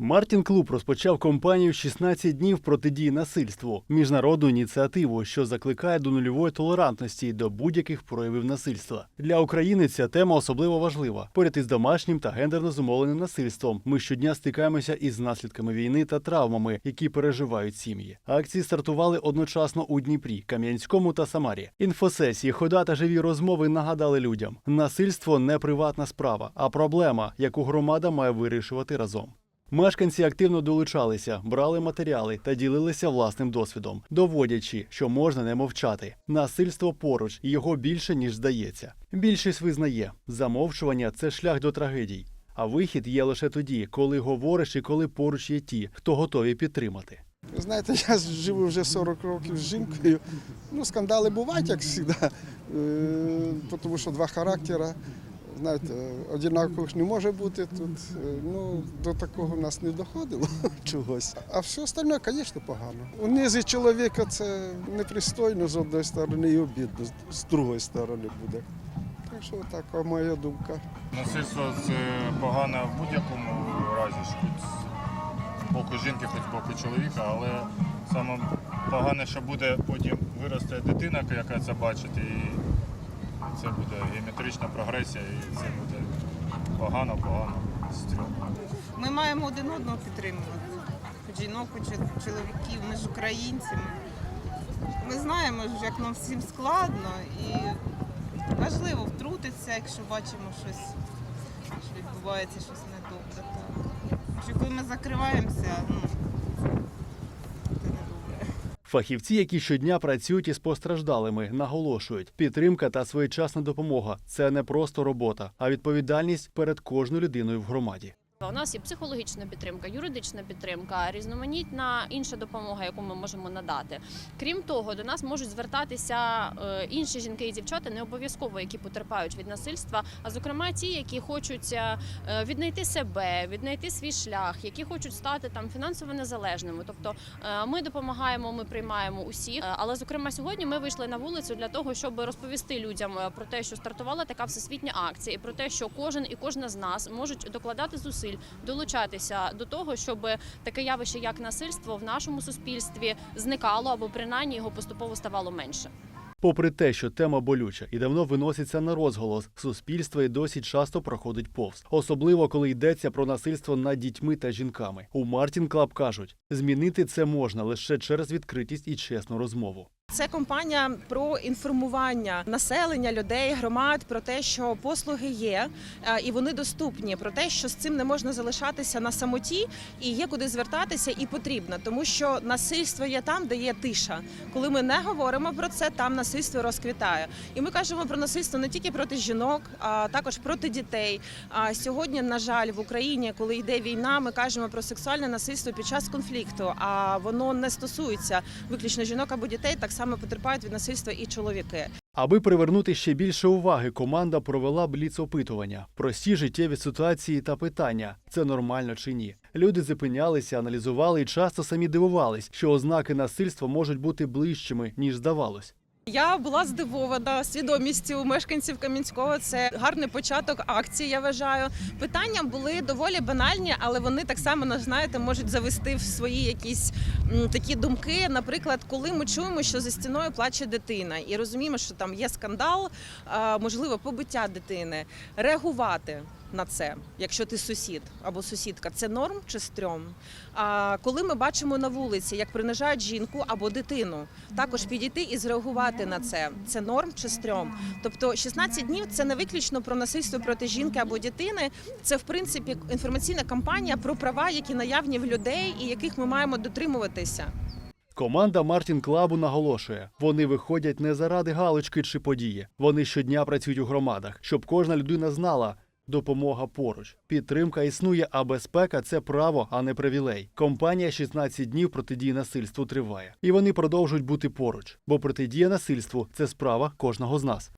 Мартін Клуб розпочав кампанію «16 днів протидії насильству, міжнародну ініціативу, що закликає до нульової толерантності до будь-яких проявів насильства. Для України ця тема особливо важлива. Поряд із домашнім та гендерно зумовленим насильством. Ми щодня стикаємося із наслідками війни та травмами, які переживають сім'ї. Акції стартували одночасно у Дніпрі, Кам'янському та Самарі. Інфосесії, хода та живі розмови нагадали людям: насильство не приватна справа, а проблема, яку громада має вирішувати разом. Мешканці активно долучалися, брали матеріали та ділилися власним досвідом, доводячи, що можна не мовчати. Насильство поруч, і його більше ніж здається. Більшість визнає, замовчування це шлях до трагедій. А вихід є лише тоді, коли говориш і коли поруч є ті, хто готові підтримати. Ви знаєте, я живу вже 40 років з жінкою. Ну, скандали бувають, як завжди, Е, тому що два характери. Знаєте, однакових не може бути тут. Е, Ну, до такого в нас не доходило чогось. А все остальне, звісно, погано. Унизить чоловіка це непристойно з однієї сторони і обідно, з другої сторони буде. Так що така моя думка. Насильство це погано в будь-якому разі, з боку жінки, хоч з боку чоловіка, але саме погане, що буде потім виросте дитина, яка це бачить, і це буде геометрична прогресія, і це буде погано, погано, стрьомно. Ми маємо один одного підтримувати. Жінок, чоловіків, ми ж українці. Ми знаємо, як нам всім складно і важливо втрутитися, якщо бачимо щось, що відбувається щось недобре. Що коли ми закриваємося, ну. Фахівці, які щодня працюють із постраждалими, наголошують, підтримка та своєчасна допомога це не просто робота, а відповідальність перед кожною людиною в громаді. У нас є психологічна підтримка, юридична підтримка, різноманітна інша допомога, яку ми можемо надати. Крім того, до нас можуть звертатися е, інші жінки і дівчата, не обов'язково які потерпають від насильства, а зокрема ті, які хочуть е, віднайти себе, віднайти свій шлях, які хочуть стати там фінансово незалежними. Тобто е, ми допомагаємо, ми приймаємо усіх. Е, Але зокрема сьогодні ми вийшли на вулицю для того, щоб розповісти людям е, про те, що стартувала така всесвітня акція, і про те, що кожен і кожна з нас можуть докладати зусиль, долучатися до того, щоб таке явище, як насильство, в нашому суспільстві зникало або принаймні його поступово ставало менше. Попри те, що тема болюча і давно виноситься на розголос, суспільство і досі часто проходить повз, особливо коли йдеться про насильство над дітьми та жінками. У Мартін Клаб кажуть, змінити це можна лише через відкритість і чесну розмову. Це компанія про інформування населення, людей, громад про те, що послуги є е, і вони доступні. Про те, що з цим не можна залишатися на самоті, і є куди звертатися, і потрібно, тому що насильство є там, де є тиша. Коли ми не говоримо про це, там насильство розквітає. І ми кажемо про насильство не тільки проти жінок, а також проти дітей. А сьогодні, на жаль, в Україні, коли йде війна, ми кажемо про сексуальне насильство під час конфлікту. А воно не стосується виключно жінок або дітей. Так само потерпають від насильства і чоловіки. Аби привернути ще більше уваги, команда провела бліц-опитування. Прості життєві ситуації та питання: це нормально чи ні. Люди зупинялися, аналізували і часто самі дивувались, що ознаки насильства можуть бути ближчими ніж здавалось. Я була здивована свідомістю мешканців Кам'янського. Це гарний початок акції. Я вважаю. Питання були доволі банальні, але вони так само знаєте, можуть завести в свої якісь такі думки. Наприклад, коли ми чуємо, що за стіною плаче дитина, і розуміємо, що там є скандал, можливо, побиття дитини, реагувати. На це, якщо ти сусід або сусідка, це норм чи стрьом? А коли ми бачимо на вулиці, як принижають жінку або дитину, також підійти і зреагувати на це. Це норм чи стрьом? Тобто 16 днів це не виключно про насильство проти жінки або дитини. Це в принципі інформаційна кампанія про права, які наявні в людей і яких ми маємо дотримуватися. Команда Мартін Клабу наголошує, вони виходять не заради галочки чи події. Вони щодня працюють у громадах, щоб кожна людина знала. Допомога поруч. Підтримка існує, а безпека це право, а не привілей. Компанія 16 днів протидії насильству триває. І вони продовжують бути поруч, бо протидія насильству це справа кожного з нас.